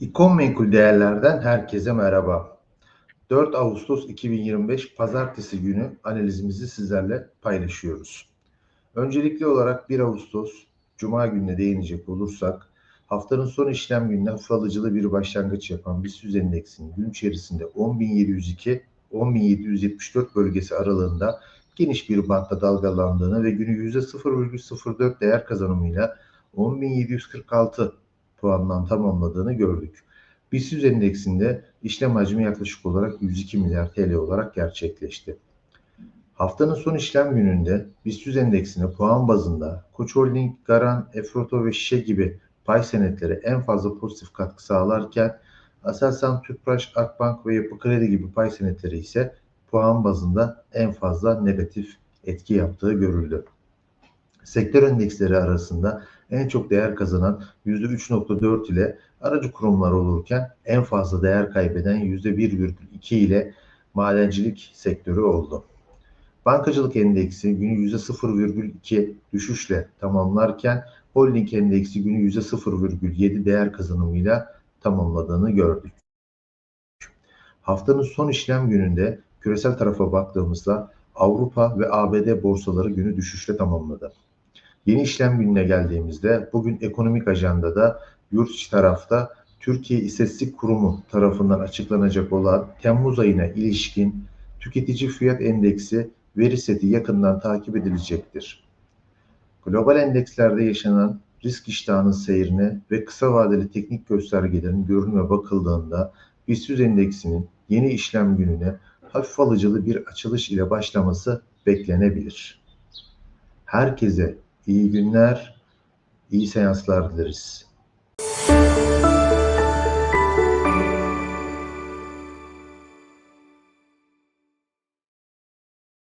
İkon menkul değerlerden herkese merhaba. 4 Ağustos 2025 Pazartesi günü analizimizi sizlerle paylaşıyoruz. Öncelikli olarak 1 Ağustos Cuma gününe değinecek olursak, haftanın son işlem gününe hafif alıcılı bir başlangıç yapan BIST endeksinin gün içerisinde 10.702-10.774 bölgesi aralığında geniş bir bantta dalgalandığını ve günü %0,04 değer kazanımıyla 10.746 puandan tamamladığını gördük. BIST endeksinde işlem hacmi yaklaşık olarak 102 milyar TL olarak gerçekleşti. Haftanın son işlem gününde BIST endeksine puan bazında Koç Holding, Garan, Efroto ve Şişe gibi pay senetleri en fazla pozitif katkı sağlarken Aselsan, Tüpraş, Akbank ve Yapı Kredi gibi pay senetleri ise puan bazında en fazla negatif etki yaptığı görüldü. Sektör endeksleri arasında en çok değer kazanan %3.4 ile aracı kurumlar olurken en fazla değer kaybeden %1,2 ile madencilik sektörü oldu. Bankacılık endeksi günü %0,2 düşüşle tamamlarken holding endeksi günü %0,7 değer kazanımıyla tamamladığını gördük. Haftanın son işlem gününde küresel tarafa baktığımızda Avrupa ve ABD borsaları günü düşüşle tamamladı. Yeni işlem gününe geldiğimizde bugün ekonomik ajandada yurt içi tarafta Türkiye İstatistik Kurumu tarafından açıklanacak olan Temmuz ayına ilişkin tüketici fiyat endeksi veri seti yakından takip edilecektir. Global endekslerde yaşanan risk iştahının seyrine ve kısa vadeli teknik göstergelerin görünüme bakıldığında BIST endeksinin yeni işlem gününe hafif alıcılı bir açılış ile başlaması beklenebilir. Herkese iyi günler, iyi seanslar dileriz.